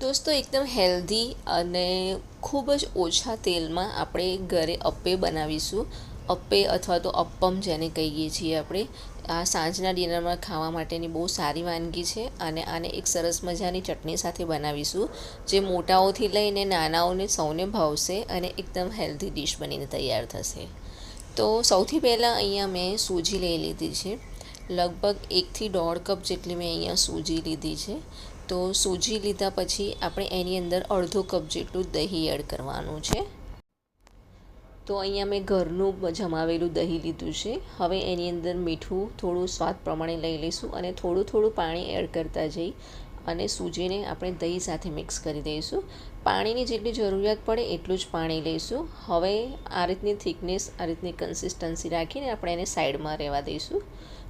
દોસ્તો, એકદમ હેલ્ધી અને ખૂબ જ ઓછા તેલમાં આપણે ઘરે અપ્પે બનાવીશું. અપ્પે અથવા તો અપ્પમ જેને કહીએ છીએ આપણે. આ સાંજના ડિનરમાં ખાવા માટેની બહુ સારી વાનગી છે અને આને એક સરસ મજાની ચટણી સાથે બનાવીશું, જે મોટાઓથી લઈને નાનાઓને સૌને ભાવશે અને એકદમ હેલ્ધી ડીશ બનીને તૈયાર થશે. તો સૌથી પહેલાં અહીંયા મેં સૂજી લઈ લીધી છે. લગભગ એકથી દોઢ કપ જેટલી મેં અહીંયા સૂજી લીધી છે. તો સૂજી લીધા પછી આપણે એની અંદર અડધો કપ જેટલું દહીં એડ કરવાનું છે. તો અહીંયા મેં ઘરનું જમાવેલું દહીં લીધું છે. હવે એની અંદર મીઠું થોડું સ્વાદ પ્રમાણે લઈ લઈશું અને થોડું થોડું પાણી એડ કરતા જઈ અને સૂજીને આપણે દહીં સાથે મિક્સ કરી દઈશું. પાણીની જેટલી જરૂરિયાત પડે એટલું જ પાણી લઈશું. હવે આ રીતની થિકનેસ, આ રીતની કન્સિસ્ટન્સી રાખીને આપણે એને સાઈડમાં રહેવા દઈશું.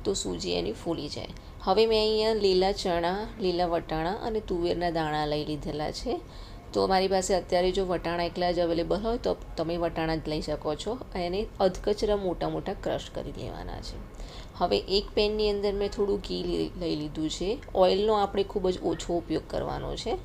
તો સૂજી એની ફૂલી જાય. હવે મેં અહીંયા લીલા ચણા, લીલા વટાણા અને તુવેરના દાણા લઈ લીધેલા છે. તો મારી પાસે અત્યારે જો વટાણા એકલા જ અવેલેબલ હોય તો તમે વટાણા જ લઈ શકો છો. એને અધકચરા મોટા મોટા ક્રશ કરી લેવાના છે. હવે એક પેનની અંદર મેં થોડું ઘી લઈ લીધું છે. ઓઇલનો આપણે ખૂબ જ ઓછો ઉપયોગ કરવાનો છે.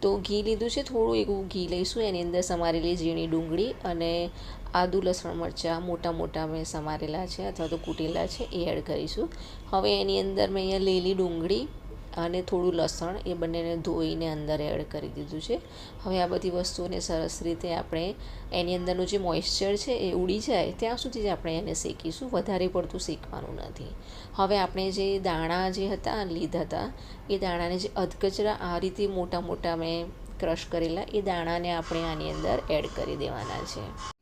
તો ઘી લીધું છે, થોડું એવું ઘી લઈશું, એની અંદર સમારેલી ઝીણી ડુંગળી અને આદુ, લસણ, મરચાં, મોટા મોટા મેં સમારેલા છે, અથવા તો કૂટેલા છે, એ એડ કરીશું. હવે એની અંદર મેં અહીંયા લીલી ડુંગળી અને થોડું લસણ એ બંનેને ધોઈને અંદર એડ કરી દીધું છે. હવે આ બધી વસ્તુઓને સરસ રીતે આપણે એની અંદરનું જે મોઇશ્ચર છે એ ઉડી જાય ત્યાં સુધી જ આપણે એને શેકીશું. વધારે પડતું શેકવાનું નથી. હવે આપણે જે દાણા જે હતા, લીધા હતા, એ દાણાને જે અધકચરા આ રીતે મોટા મોટા મેં ક્રશ કરેલા, એ દાણાને આપણે આની અંદર એડ કરી દેવાના છે.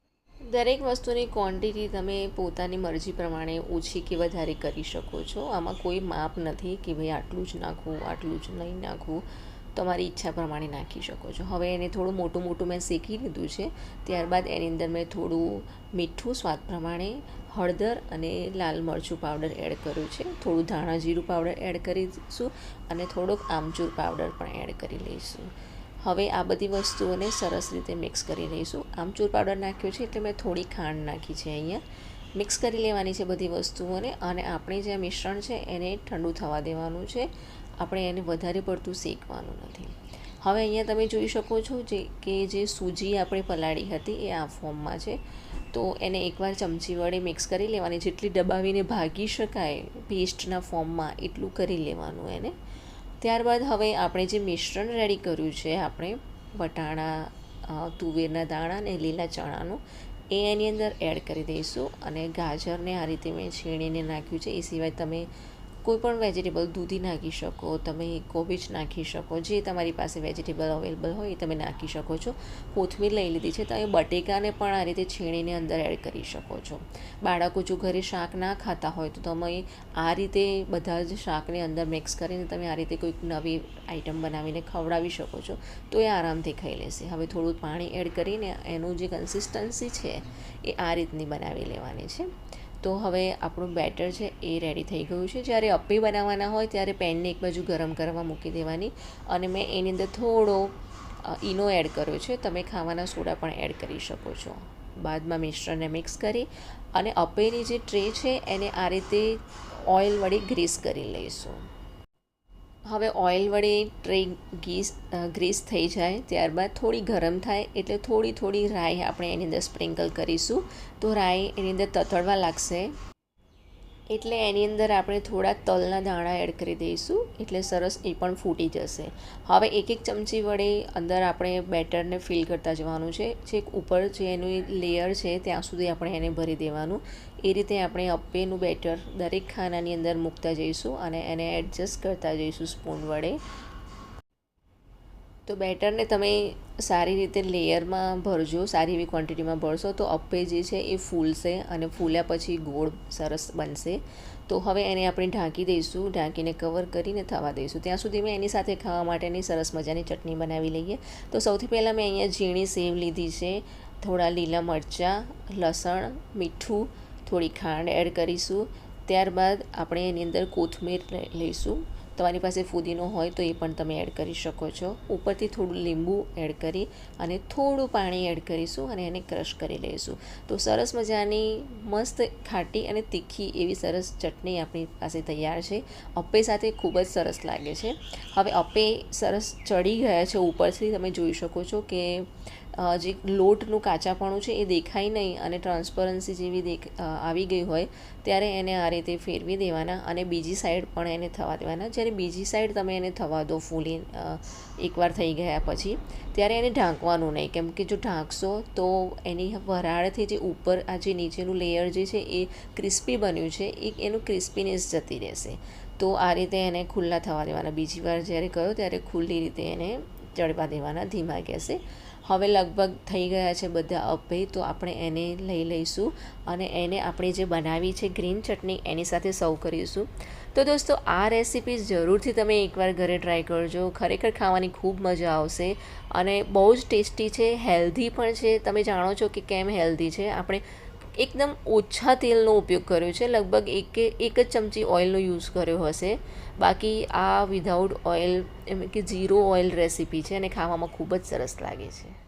દરેક વસ્તુની ક્વોન્ટિટી તમે પોતાની મરજી પ્રમાણે ઓછી કે વધારે કરી શકો છો. આમાં કોઈ માપ નથી કે ભાઈ આટલું જ નાખવું, આટલું જ નહીં નાખવું. તમારી ઈચ્છા પ્રમાણે નાખી શકો છો. હવે એને થોડું મોટું મોટું મેં શેકી લીધું છે. ત્યારબાદ એની અંદર મેં થોડું મીઠું સ્વાદ પ્રમાણે હળદર અને લાલ મરચું પાવડર એડ કર્યું છે. થોડું ધાણા જીરું પાવડર એડ કરીશું અને થોડોક આમચૂર પાવડર પણ એડ કરી લઈશું. હવે આ બધી વસ્તુઓને સરસ રીતે મિક્સ કરી લઈશું. આમચૂર પાવડર નાખ્યો છે એટલે મેં થોડી ખાંડ નાખી છે અહીંયા. મિક્સ કરી લેવાની છે બધી વસ્તુઓને અને આપણે જે મિશ્રણ છે એને ઠંડુ થવા દેવાનું છે. આપણે એને વધારે પડતું શેકવાનું નથી. હવે અહીંયા તમે જોઈ શકો છો જે કે જે સૂજી આપણે પલાળી હતી એ આ ફોર્મમાં છે. તો એને એકવાર ચમચી વડે મિક્સ કરી લેવાની. જેટલી દબાવીને ભાગી શકાય, પેસ્ટના ફોર્મમાં એટલું કરી લેવાનું એને. ત્યારબાદ હવે આપણે જે મિશ્રણ રેડી કર્યું છે, આપણે વટાણા તુવેરના દાણા અને લીલા ચણાનું, એ એની અંદર એડ કરી દઈશું અને ગાજરને આ રીતે મેં છીણીને નાખ્યું છે. એ સિવાય તમે કોઈ પણ વેજીટેબલ દૂધી નાખી શકો, તમે કોબીજ નાખી શકો, જે તમારી પાસે વેજીટેબલ અવેલેબલ હોય એ તમે નાખી શકો છો. કોથમીર લઈ લીધી છે તમે બટેકાને પણ આ રીતે છીણીને અંદર એડ કરી શકો છો. બાળકો જો ઘરે શાક ના ખાતા હોય તો તમે આ રીતે બધા જ શાકને અંદર મિક્સ કરીને તમે આ રીતે કોઈક નવી આઈટમ બનાવીને ખવડાવી શકો છો. તો એ આરામથી ખાઈ લેશે. હવે થોડું પાણી એડ કરીને એનું જે કન્સિસ્ટન્સી છે એ આ રીતની બનાવી લેવાની છે. તો હવે આપણું બેટર છે એ રેડી થઈ ગયું છે. જ્યારે અપ્પી બનાવવાના હોય ત્યારે પેનને એક બાજુ ગરમ કરવા મૂકી દેવાની અને મેં એની અંદર થોડો ઈનો એડ કર્યો છે. તમે ખાવાના સોડા પણ એડ કરી શકો છો. બાદમાં મિશ્રણને મિક્સ કરી અને અપ્પેની જે ટ્રે છે એને આ રીતે ઓઇલ વડે ગ્રીસ કરી લઈશું. હવે ઓઇલ વડે ટ્રે ગીસ ગ્રીસ થઈ જાય, ત્યારબાદ થોડી ગરમ થાય એટલે થોડી થોડી રાઈ આપણે એની અંદર સ્પ્રિંકલ કરીશું. તો રાઈ એની અંદર તતડવા લાગશે. એટલે એની અંદર આપણે થોડા તલના દાણા એડ કરી દઈશું, એટલે સરસ એ પણ ફૂટી જશે. હવે એક એક ચમચી વડે અંદર આપણે બેટરને ફિલ કરતા જવાનું છે. જે ઉપર જે એનું લેયર છે, ત્યાં સુધી આપણે એને ભરી દેવાનું. એ રીતે આપણે અપ્પેનું બેટર દરેક ખાનાની અંદર મૂકતા જઈશું અને એને એડજસ્ટ કરતા જઈશું સ્પૂન વડે. તો બેટરને તમે સારી રીતે લેયરમાં ભરજો, સારી એવી ક્વોન્ટિટીમાં ભરશો, તો અપ્પે જે છે એ ફૂલશે અને ફૂલ્યા પછી ગોળ સરસ બનશે. તો હવે એને આપણે ઢાંકી દઈશું, ઢાંકીને કવર કરીને થવા દઈશું. ત્યાં સુધી મેં એની સાથે ખાવા માટેની સરસ મજાની ચટણી બનાવી લઈએ. તો સૌથી પહેલાં મેં અહીંયા ઝીણી સેવ લીધી છે, થોડા લીલા મરચાં, લસણ, મીઠું, થોડી ખાંડ એડ કરીશું. ત્યારબાદ આપણે એની અંદર કોથમીર લઈશું. તમારી પાસે ફુદીનો હોય તો એ પણ તમે એડ કરી શકો છો. ઉપરથી થોડું લીંબુ એડ કરી અને થોડું પાણી એડ કરીશું અને એને ક્રશ કરી લઈશું. તો સરસ મજાની, મસ્ત, ખાટી અને તીખી એવી સરસ ચટણી આપણી પાસે તૈયાર છે. અપ્પે સાથે ખૂબ જ સરસ લાગે છે. હવે અપ્પે સરસ ચડી ગયા છે ઉપરથી તમે જોઈ શકો છો કે જે લોટનું કાચાપણું છે એ દેખાય નહીં અને ટ્રાન્સપરન્સી જેવી દેખ આવી ગઈ હોય, ત્યારે એને આ રીતે ફેરવી દેવાના અને બીજી સાઈડ પણ એને થવા દેવાના. જ્યારે બીજી સાઈડ તમે એને થવા દો ફૂલી એકવાર થઈ ગયા પછી, ત્યારે એને ઢાંકવાનું નહીં. કેમ કે જો ઢાંકશો તો એની વરાળથી જે ઉપર આ જે નીચેનું લેયર જે છે એ ક્રિસ્પી બન્યું છે, એ એનું ક્રિસ્પીનેસ જતી રહેશે. તો આ રીતે એને ખુલ્લા થવા દેવાના. બીજી વાર જ્યારે કહ્યો ત્યારે ખુલ્લી રીતે એને ચડવા દેવાના ધીમા ગેસે. હવે લગભગ થઈ ગયા છે બધા અભય તો આપણે એને લઈ લઈશું અને એને આપણે જે બનાવી છે ગ્રીન ચટણી એની સાથે સર્વ કરીશું. તો દોસ્તો, આ રેસીપી જરૂરથી તમે એકવાર ઘરે ટ્રાય કરજો. ખરેખર ખાવાની ખૂબ મજા આવશે અને બહુ જ ટેસ્ટી છે, હેલ્ધી પણ છે. તમે જાણો છો કે કેમ હેલ્ધી છે? આપણે એકદમ ઓછા તેલનો ઉપયોગ કર્યો છે. લગભગ એક એક જ ચમચી ઓઇલનો યુઝ કર્યો હશે. બાકી આ વિધાઉટ ઓઇલ એમ કે ઝીરો ઓઇલ રેસીપી છે અને ખાવામાં ખૂબ જ સરસ લાગે છે.